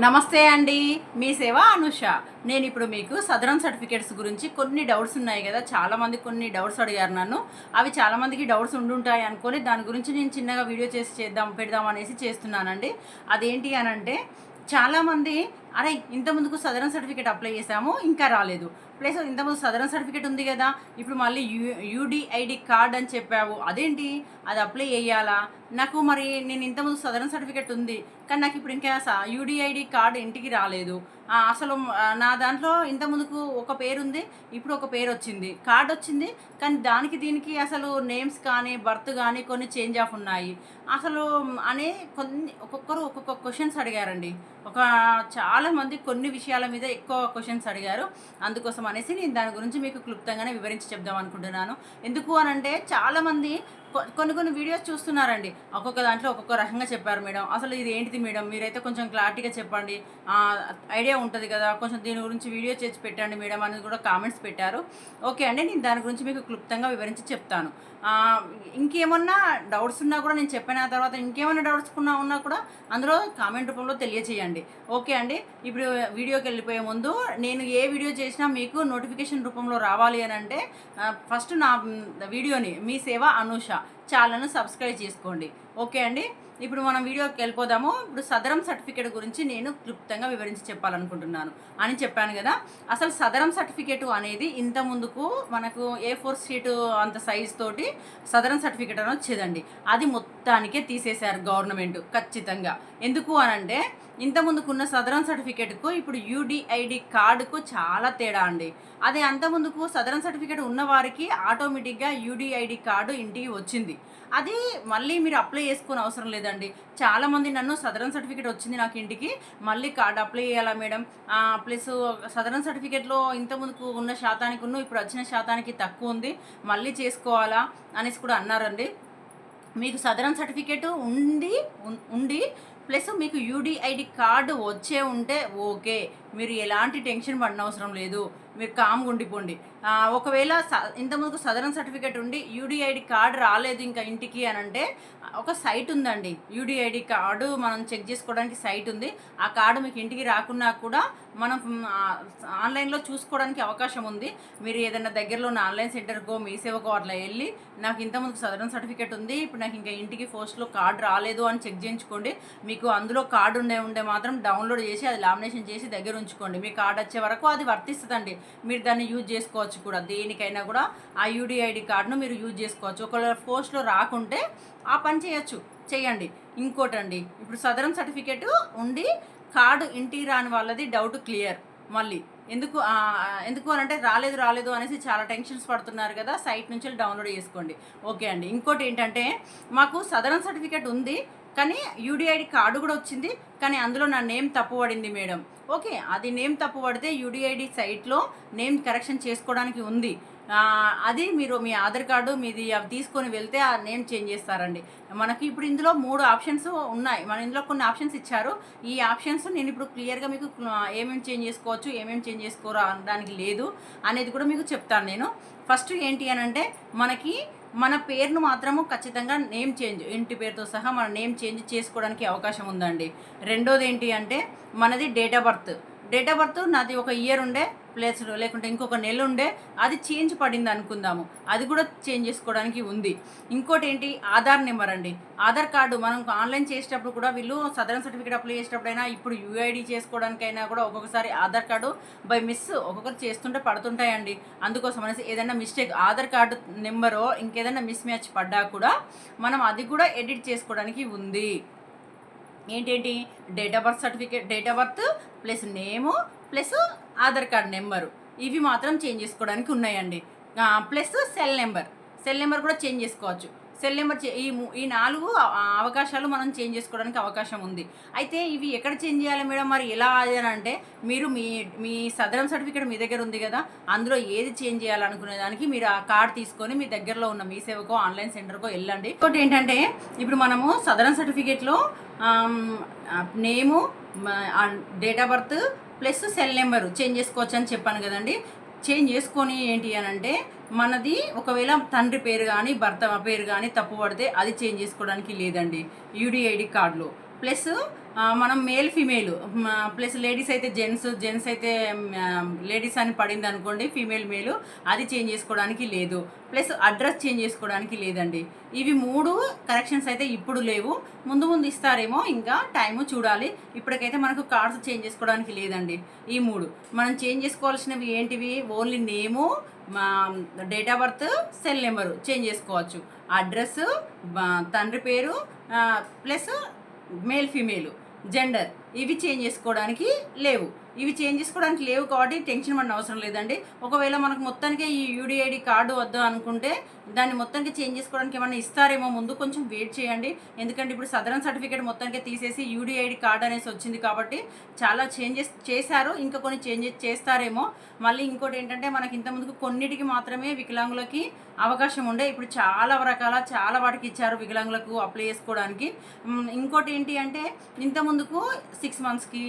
నమస్తే అండి. మీ సేవ అనుష. నేను ఇప్పుడు మీకు సదరన్ సర్టిఫికేట్స్ గురించి కొన్ని డౌట్స్ ఉన్నాయి కదా. చాలామంది కొన్ని డౌట్స్ అడిగారు నన్ను. అవి చాలామందికి డౌట్స్ ఉండుంటాయి అనుకొని దాని గురించి నేను చిన్నగా వీడియో చేసి చేద్దాం పెడదాం అనేసి చేస్తున్నానండి. అదేంటి అని అంటే చాలామంది అరే ఇంత ముందుకు సదరన్ సర్టిఫికేట్ అప్లై చేసాము ఇంకా రాలేదు. ప్లస్ ఇంతకుముందు సదరన్ సర్టిఫికేట్ ఉంది కదా ఇప్పుడు మళ్ళీ యూ యూడిఐడి కార్డ్ అని చెప్పావు. అదేంటి? అది అప్లై చేయాలా? నాకు మరి నేను ఇంతకుముందు సదరన్ సర్టిఫికేట్ ఉంది కానీ నాకు ఇప్పుడు ఇంకా యూడిఐడి కార్డ్ ఇంటికి రాలేదు. అసలు నా దాంట్లో ఇంత ముందుకు ఒక పేరు ఉంది ఇప్పుడు ఒక పేరు వచ్చింది కార్డ్ వచ్చింది కానీ దానికి దీనికి అసలు నేమ్స్ కానీ బర్త్ కానీ కొన్ని చేంజ్ ఆఫ్ ఉన్నాయి. అసలు అనే కొన్ని ఒక్కొక్కరు ఒక్కొక్క క్వశ్చన్స్ అడిగారండి. ఒక చాలామంది కొన్ని విషయాల మీద ఎక్కువ క్వశ్చన్స్ అడిగారు. అందుకోసం అనేసి నేను దాని గురించి మీకు క్లుప్తంగానే వివరించి చెప్దాం అనుకుంటున్నాను. ఎందుకు అని అంటే చాలామంది కొన్ని కొన్ని వీడియోస్ చూస్తున్నారండి. ఒక్కొక్క దాంట్లో ఒక్కొక్క రకంగా చెప్పారు మేడం. అసలు ఇది ఏంటిది మేడం? మీరైతే కొంచెం క్లారిటీగా చెప్పండి. ఐడియా ఉంటుంది కదా. కొంచెం దీని గురించి వీడియో చేసి పెట్టండి మేడం అనేది కూడా కామెంట్స్ పెట్టారు. ఓకే అండి. నేను దాని గురించి మీకు క్లుప్తంగా వివరించి చెప్తాను. ఇంకేమన్నా డౌట్స్ ఉన్నా కూడా నేను చెప్పిన తర్వాత ఇంకేమైనా డౌట్స్ ఉన్నా ఉన్నా కూడా అందులో కామెంట్ రూపంలో తెలియజేయండి ఓకే అండి? ఇప్పుడు వీడియోకి వెళ్ళిపోయే ముందు నేను ఏ వీడియో చేసినా మీకు నోటిఫికేషన్ రూపంలో రావాలి అని అంటే ఫస్ట్ నా వీడియోని మీ సేవ అనూష. ఛానల్ను సబ్స్క్రైబ్ చేసుకోండి. ఓకే అండి? ఇప్పుడు మనం వీడియోకి వెళ్ళిపోదాము. ఇప్పుడు సదరం సర్టిఫికేట్ గురించి నేను క్లుప్తంగా వివరించి చెప్పాలనుకుంటున్నాను అని చెప్పాను కదా. అసలు సదరం సర్టిఫికేట్ అనేది ఇంత ముందుకు మనకు ఏ ఫోర్ షీట్ అంత సైజ్ తోటి సదరం సర్టిఫికేట్ అని వచ్చేదండి. అది మొత్తానికే తీసేశారు గవర్నమెంట్ ఖచ్చితంగా. ఎందుకు అని ఇంతకుముందుకున్న ఇంత ముందుకున్న సదరన్ సర్టిఫికేట్కు ఇప్పుడు యూడిఐడి కార్డుకు చాలా తేడా అండి. అదే అంత ముందుకు సదరన్ సర్టిఫికేట్ ఉన్నవారికి ఆటోమేటిక్గా యూడిఐడి కార్డు ఇంటికి వచ్చింది. అది మళ్ళీ మీరు అప్లై చేసుకునే అవసరం లేదండి. చాలామంది నన్ను సదరన్ సర్టిఫికేట్ వచ్చింది నాకు ఇంటికి మళ్ళీ కార్డు అప్లై చేయాలా మేడం? ప్లస్ సదరన్ సర్టిఫికేట్లో ఇంత ముందుకు ఉన్న శాతానికి ఉన్న ఇప్పుడు వచ్చిన శాతానికి తక్కువ ఉంది మళ్ళీ చేసుకోవాలా అనేసి కూడా అన్నారండి. మీకు సదరన్ సర్టిఫికేట్ ఉండి ఉండి ప్లస్ మీకు యూడిఐడి కార్డు వచ్చే ఉంటే ఓకే. మీరు ఎలాంటి టెన్షన్ పడిన అవసరం లేదు. మీరు కామ్గా ఉండిపోండి. ఒకవేళ స ఇంతకుముందుకు సదరన్ సర్టిఫికేట్ ఉండి యూడిఐడి కార్డు రాలేదు ఇంకా ఇంటికి అని అంటే ఒక సైట్ ఉందండి. యూడిఐడి కార్డు మనం చెక్ చేసుకోవడానికి సైట్ ఉంది. ఆ కార్డు మీకు ఇంటికి రాకున్నా కూడా మనం ఆన్లైన్లో చూసుకోవడానికి అవకాశం ఉంది. మీరు ఏదైనా దగ్గరలో ఉన్న ఆన్లైన్ సెంటర్కో మీ సేవకో అట్లా వెళ్ళి నాకు ఇంతకుముందు సదరన్ సర్టిఫికేట్ ఉంది. ఇప్పుడు నాకు ఇంకా ఇంటికి పోస్ట్లో కార్డు రాలేదు అని చెక్ చేయించుకోండి. మీకు అందులో కార్డు ఉండే ఉండే మాత్రం డౌన్లోడ్ చేసి అది లామినేషన్ చేసి దగ్గర ఉంచుకోండి. మీ కార్డు వచ్చే వరకు అది వర్తిస్తుందండి. మీరు దాన్ని యూజ్ చేసుకోవచ్చు. కూడా దేనికైనా కూడా ఆ యూడిఐడి కార్డును మీరు యూజ్ చేసుకోవచ్చు. ఒకవేళ పోస్ట్లో రాకుంటే ఆ పని చేయొచ్చు. చేయండి. ఇంకోటండి ఇప్పుడు సదరం సర్టిఫికేట్ ఉండి కార్డు ఇంటికి రాని వాళ్ళది డౌట్ క్లియర్ మళ్ళీ. ఎందుకు ఎందుకు అని అంటే రాలేదు రాలేదు అనేసి చాలా టెన్షన్స్ పడుతున్నారు కదా సైట్ నుంచి డౌన్లోడ్ చేసుకోండి. ఓకే అండి. ఇంకోటి ఏంటంటే మాకు సదరన్ సర్టిఫికేట్ ఉంది కానీ యూడిఐడి కార్డు కూడా వచ్చింది కానీ అందులో నా నేమ్ తప్పు పడింది మేడం. ఓకే అది నేమ్ తప్పు పడితే యూడిఐడి సైట్లో నేమ్ కరెక్షన్ చేసుకోవడానికి ఉంది. అది మీరు మీ ఆధార్ కార్డు మీది అవి తీసుకొని వెళ్తే ఆ నేమ్ చేంజ్ చేస్తారండి. మనకి ఇప్పుడు ఇందులో మూడు ఆప్షన్స్ ఉన్నాయి. మన ఇందులో కొన్ని ఆప్షన్స్ ఇచ్చారు. ఈ ఆప్షన్స్ నేను ఇప్పుడు క్లియర్గా మీకు ఏమేమి చేంజ్ చేసుకోవచ్చు ఏమేమి చేంజ్ చేసుకోరా అనడానికి లేదు అనేది కూడా మీకు చెప్తాను నేను. ఫస్ట్ ఏంటి అని అంటే మనకి మన పేరును మాత్రము ఖచ్చితంగా నేమ్ చేంజ్ ఇంటి పేరుతో సహా మన నేమ్ చేంజ్ చేసుకోవడానికి అవకాశం ఉందండి. రెండోది ఏంటి అంటే మనది date of birth. Date of birth నాది ఒక ఇయర్ ఉండే ప్లేస్ లేకుంటే ఇంకొక నెల ఉండే. అది చేంజ్ పడింది అనుకుందాము. అది కూడా చేంజ్ చేసుకోవడానికి ఉంది. ఇంకోటి ఏంటి? ఆధార్ నెంబర్ అండి. ఆధార్ కార్డు మనం ఆన్లైన్ చేసేటప్పుడు కూడా వీళ్ళు సదరన్ సర్టిఫికేట్ అప్లై చేసేటప్పుడైనా ఇప్పుడు యూఐడి చేసుకోవడానికైనా కూడా ఒక్కొక్కసారి ఆధార్ కార్డు బై మిస్ ఒక్కొక్కరు చేస్తుంటే పడుతుంటాయండి. అందుకోసం అనేసి ఏదైనా మిస్టేక్ ఆధార్ కార్డు నెంబరో ఇంకేదైనా మిస్ మ్యాచ్ పడ్డా కూడా మనం అది కూడా ఎడిట్ చేసుకోవడానికి ఉంది. ఏంటేంటి? Date of birth certificate date of birth plus name plus Aadhaar card number ఇవి మాత్రం చేంజ్ చేసుకోవడానికి ఉన్నాయండి. Plus cell number cell number కూడా చేంజ్ చేసుకోవచ్చు. సెల్ నెంబర్ ఈ ఈ నాలుగు అవకాశాలు మనం చేంజ్ చేసుకోవడానికి అవకాశం ఉంది. అయితే ఇవి ఎక్కడ చేంజ్ చేయాలి మేడం? మరి ఎలా అది అని అంటే మీరు మీ మీ సదరం సర్టిఫికేట్ మీ దగ్గర ఉంది కదా అందులో ఏది చేంజ్ చేయాలనుకునే దానికి మీరు ఆ కార్డ్ తీసుకొని మీ దగ్గరలో ఉన్న మీ సేవకో ఆన్లైన్ సెంటర్కో వెళ్ళండి. ఇంకోటి ఏంటంటే ఇప్పుడు మనము సదరం సర్టిఫికేట్లో name date of birth plus cell number change చేసుకోవచ్చు అని చెప్పాను కదండి. చేంజ్ చేసుకొని ఏంటి అని అంటే మనది ఒకవేళ తండ్రి పేరు కానీ భర్త పేరు కానీ తప్పు పడితే అది చేంజ్ చేసుకోవడానికి లేదండి. యూడిఐడి కార్డులో. ప్లస్ మనం మేల్ ఫీమేల్. ప్లస్ లేడీస్ అయితే జెంట్స్ జెంట్స్ అయితే లేడీస్ అని పడింది అనుకోండి ఫీమేల్ మేలు అది చేంజ్ చేసుకోవడానికి లేదు. ప్లస్ అడ్రస్ చేంజ్ చేసుకోవడానికి లేదండి. ఇవి మూడు కరెక్షన్స్ అయితే ఇప్పుడు లేవు. ముందు ముందు ఇస్తారేమో ఇంకా టైము చూడాలి. ఇప్పటికైతే మనకు కార్డ్స్ చేంజ్ చేసుకోవడానికి లేదండి. ఈ మూడు. మనం చేంజ్ చేసుకోవాల్సినవి ఏంటివి? ఓన్లీ నేము మా date of birth cell number. Change చేసుకోవచ్చు. అడ్రస్ తండ్రి పేరు ప్లస్ మేల్ ఫీమేలు జెండర్. ఇవి చేంజ్ చేసుకోవడానికి లేవు. ఇవి చేంజ్ చేసుకోవడానికి లేవు కాబట్టి టెన్షన్ పడిన అవసరం లేదండి. ఒకవేళ మనకు మొత్తానికి ఈ యూడిఐడి కార్డు వద్దు అనుకుంటే దాన్ని మొత్తానికి చేంజ్ చేసుకోవడానికి ఏమైనా ఇస్తారేమో ముందు కొంచెం వెయిట్ చేయండి. ఎందుకంటే ఇప్పుడు సదరన్ సర్టిఫికేట్ మొత్తానికి తీసేసి యూడిఐడి కార్డు అనేసి వచ్చింది కాబట్టి చాలా చేంజెస్ చేశారు. ఇంకా కొన్ని చేంజెస్ చేస్తారేమో. మళ్ళీ ఇంకోటి ఏంటంటే మనకి ఇంత ముందుకు కొన్నిటికి మాత్రమే వికలాంగులకి అవకాశం ఉండే. ఇప్పుడు చాలా రకాల చాలా వాటికి ఇచ్చారు వికలాంగులకు అప్లై చేసుకోవడానికి. ఇంకోటి ఏంటి అంటే ఇంత ముందుకు సిక్స్ మంత్స్కి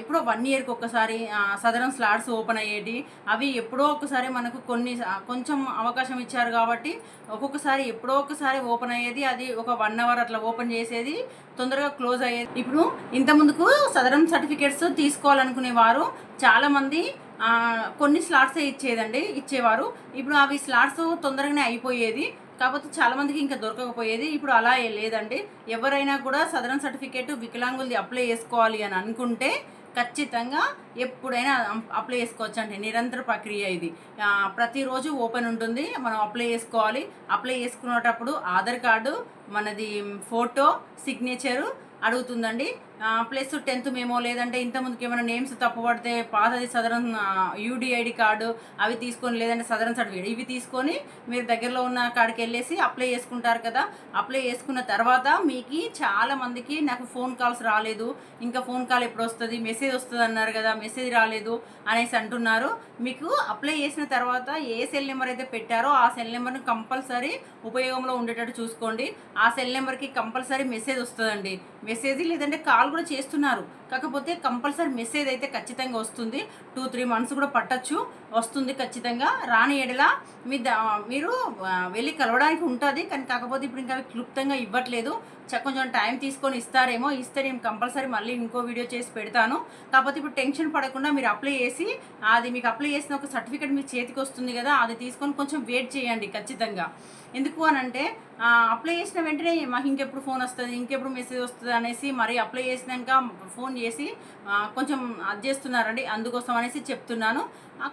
ఎప్పుడో వన్ ఇయర్కి ఒక్కసారి సదరన్ స్లాట్స్ ఓపెన్ అయ్యేటి. అవి ఎప్పుడో ఒకసారి మనకు కొన్ని కొంచెం అవకాశం ఇచ్చారు కాబట్టి ఒక్కొక్కసారి ఎప్పుడో ఒకసారి ఓపెన్ అయ్యేది. అది ఒక వన్ అవర్ అట్లా ఓపెన్ చేసేది. తొందరగా క్లోజ్ అయ్యేది. ఇప్పుడు ఇంత ముందుకు సదరం సర్టిఫికేట్స్ తీసుకోవాలనుకునే వారు చాలామంది కొన్ని స్లాట్సే ఇచ్చేదండి ఇచ్చేవారు. ఇప్పుడు అవి స్లాట్స్ తొందరగానే అయిపోయేది. కాకపోతే చాలా మందికి ఇంకా దొరకకపోయేది. ఇప్పుడు అలా లేదండి. ఎవరైనా కూడా సదరన్ సర్టిఫికేట్ వికలాంగులది అప్లై చేసుకోవాలి అని అనుకుంటే ఖచ్చితంగా ఎప్పుడైనా అప్లై చేసుకోవచ్చు అండి నిరంతర ప్రక్రియ ఇది. ప్రతిరోజు ఓపెన్ ఉంటుంది. మనం అప్లై చేసుకోవాలి. అప్లై చేసుకునేటప్పుడు ఆధార్ కార్డు మనది ఫోటో సిగ్నేచరు అడుగుతుందండి. ప్లస్ టెన్త్ మేమో లేదంటే ఇంతకుముందుకు ఏమైనా నేమ్స్ తప్పు పడితే పాతది సదరన్ యూడిఐడి కార్డు అవి తీసుకొని లేదంటే సదరన్ సర్టిఫికేట్ ఇవి తీసుకొని మీరు దగ్గరలో ఉన్న కాడికి వెళ్ళేసి అప్లై చేసుకుంటారు కదా. అప్లై చేసుకున్న తర్వాత మీకు చాలా మందికి నాకు ఫోన్ కాల్స్ రాలేదు. ఇంకా ఫోన్ కాల్ ఎప్పుడు వస్తుంది? మెసేజ్ వస్తుంది అన్నారు కదా మెసేజ్ రాలేదు అనేసి అంటున్నారు. మీకు అప్లై చేసిన తర్వాత ఏ సెల్ నెంబర్ అయితే పెట్టారో ఆ సెల్ నెంబర్ని కంపల్సరీ ఉపయోగంలో ఉండేటట్టు చూసుకోండి. ఆ సెల్ నెంబర్కి కంపల్సరీ మెసేజ్ వస్తుందండి. మెసేజ్ లేదంటే కాల్ కూడా చేస్తున్నారు. కాకపోతే కంపల్సరీ మెసేజ్ అయితే ఖచ్చితంగా వస్తుంది. టూ త్రీ మంత్స్ కూడా పట్టచ్చు. వస్తుంది ఖచ్చితంగా. రాని ఎడల మీ ద- మీరు వెళ్ళి కలవడానికి ఉంటుంది. కానీ కాకపోతే ఇప్పుడు ఇంకా క్లుప్తంగా ఇవ్వట్లేదు. కొంచెం టైం తీసుకొని ఇస్తారేమో ఇస్తే నేను కంపల్సరీ మళ్ళీ ఇంకో వీడియో చేసి పెడతాను. కాకపోతే ఇప్పుడు టెన్షన్ పడకుండా మీరు అప్లై చేసి అది మీకు అప్లై చేసిన ఒక సర్టిఫికేట్ మీ చేతికి వస్తుంది కదా అది తీసుకొని కొంచెం వెయిట్ చేయండి ఖచ్చితంగా. ఎందుకు అని అంటే అప్లై చేసిన వెంటనే మాకు ఇంకెప్పుడు ఫోన్ వస్తుంది ఇంకెప్పుడు మెసేజ్ వస్తుంది అనేసి మరి అప్లై చేసినాక ఫోన్ చేసి కొంచెం అది చేస్తున్నారండి అందుకోసం అనేసి చెప్తున్నాను.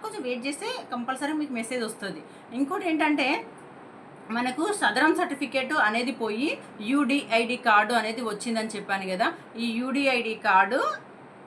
కొంచెం వెయిట్ చేస్తే కంపల్సరీ మీకు మెసేజ్ వస్తుంది. ఇంకోటి ఏంటంటే మనకు సదరం సర్టిఫికేట్ అనేది పోయి యూడిఐడి కార్డు అనేది వచ్చిందని చెప్పాను కదా. ఈ యూడిఐడి కార్డు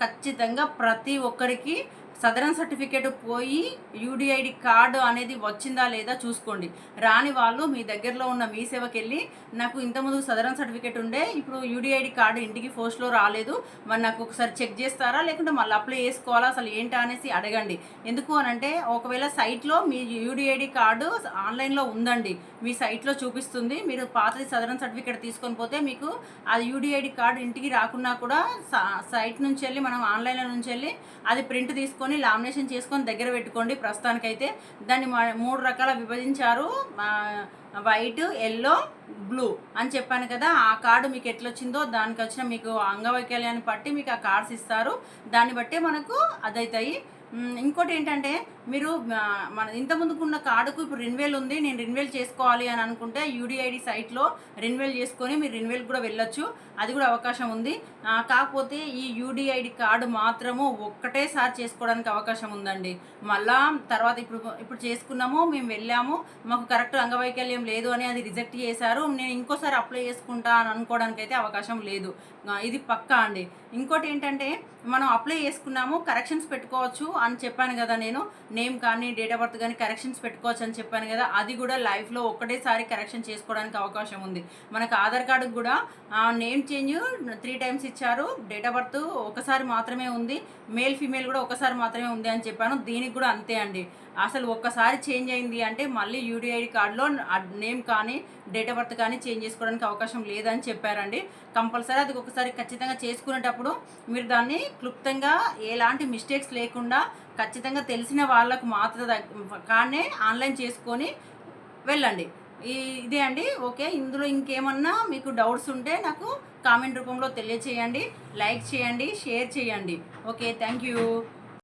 ఖచ్చితంగా ప్రతి ఒక్కరికి సదరన్ సర్టిఫికేట్ పోయి యూడిఐడి కార్డు అనేది వచ్చిందా లేదా చూసుకోండి. రాని వాళ్ళు మీ దగ్గరలో ఉన్న మీ సేవకి వెళ్ళి నాకు ఇంతకుముందు సదరన్ సర్టిఫికేట్ ఉండే ఇప్పుడు యూడిఐడి కార్డు ఇంటికి పోస్ట్లో రాలేదు. మరి నాకు ఒకసారి చెక్ చేస్తారా? లేకుంటే మళ్ళీ అప్లై చేసుకోవాలా? అసలు ఏంటా? అనేసి అడగండి. ఎందుకు అని అంటే ఒకవేళ సైట్లో మీ యూడిఐడి కార్డు ఆన్లైన్లో ఉందండి. మీ సైట్లో చూపిస్తుంది. మీరు పాతది సదరన్ సర్టిఫికేట్ తీసుకొని పోతే మీకు అది యూడిఐడి కార్డు ఇంటికి రాకున్నా కూడా సైట్ నుంచి వెళ్ళి మనం ఆన్లైన్లో నుంచి వెళ్ళి అది ప్రింట్ తీసుకొని లామినేషన్ చేసుకొని దగ్గర పెట్టుకోండి. ప్రస్తుతానికైతే దాన్ని మూడు రకాల విభజించారు. వైట్ ఎల్లో బ్లూ అని చెప్పాను కదా. ఆ కార్డు మీకు ఎట్లా వచ్చిందో దానికి వచ్చిన మీకు అంగవైకల్యాన్ని బట్టి మీకు ఆ కార్డ్స్ ఇస్తారు. దాన్ని బట్టే మనకు అదవుతాయి ఇంకోటి ఏంటంటే మీరు మన ఇంత ముందుకున్న కార్డుకు ఇప్పుడు రెన్యువల్ ఉంది నేను రెన్యువల్ చేసుకోవాలి అని అనుకుంటే యూడిఐడి సైట్లో రెన్యువల్ చేసుకొని మీరు రెన్యువల్ కూడా వెళ్ళొచ్చు. అది కూడా అవకాశం ఉంది. కాకపోతే ఈ యూడిఐడి కార్డు మాత్రము ఒక్కటేసారి చేసుకోవడానికి అవకాశం ఉందండి. మళ్ళా తర్వాత ఇప్పుడు ఇప్పుడు చేసుకున్నాము మేము వెళ్ళాము. మాకు కరెక్ట్ అంగవైకల్యం లేదు అని అది రిజెక్ట్ చేశారు. నేను ఇంకోసారి అప్లై చేసుకుంటా అని అనుకోవడానికి అయితే అవకాశం లేదు. ఇది పక్కా అండి. ఇంకోటి ఏంటంటే మనం అప్లై చేసుకున్నాము కరెక్షన్స్ పెట్టుకోవచ్చు. అని చెప్పాను కదా నేను. నేమ్ కానీ డేట్ ఆఫ్ బర్త్ కానీ కరెక్షన్స్ పెట్టుకోవచ్చు అని చెప్పాను కదా. అది కూడా లైఫ్లో ఒక్కటేసారి కరెక్షన్ చేసుకోవడానికి అవకాశం ఉంది. మనకు ఆధార్ కార్డు కూడా నేమ్ చేంజ్ త్రీ టైమ్స్ ఇచ్చారు. డేట్ ఆఫ్ బర్త్ ఒకసారి మాత్రమే ఉంది. మేల్ ఫీమేల్ కూడా ఒకసారి మాత్రమే ఉంది అని చెప్పాను. దీనికి కూడా అంతే అండి. అసలు ఒక్కసారి చేంజ్ అయింది అంటే మళ్ళీ యూడిఐడి కార్డులో నేమ్ కానీ డేట్ ఆఫ్ బర్త్ కానీ చేంజ్ చేసుకోవడానికి అవకాశం లేదని చెప్పారండి. కంపల్సరీ అది ఒకసారి ఖచ్చితంగా చేసుకునేటప్పుడు మీరు దాన్ని క్లుప్తంగా ఎలాంటి మిస్టేక్స్ లేకుండా ఖచ్చితంగా తెలిసిన వాళ్ళకు మాత్రం కానీ ఆన్లైన్ చేసుకొని వెళ్ళండి. ఇదే అండి. ఓకే ఇందులో ఇంకేమన్నా మీకు డౌట్స్ ఉంటే నాకు కామెంట్ రూపంలో తెలియచేయండి. లైక్ చేయండి షేర్ చేయండి. Okay thank you.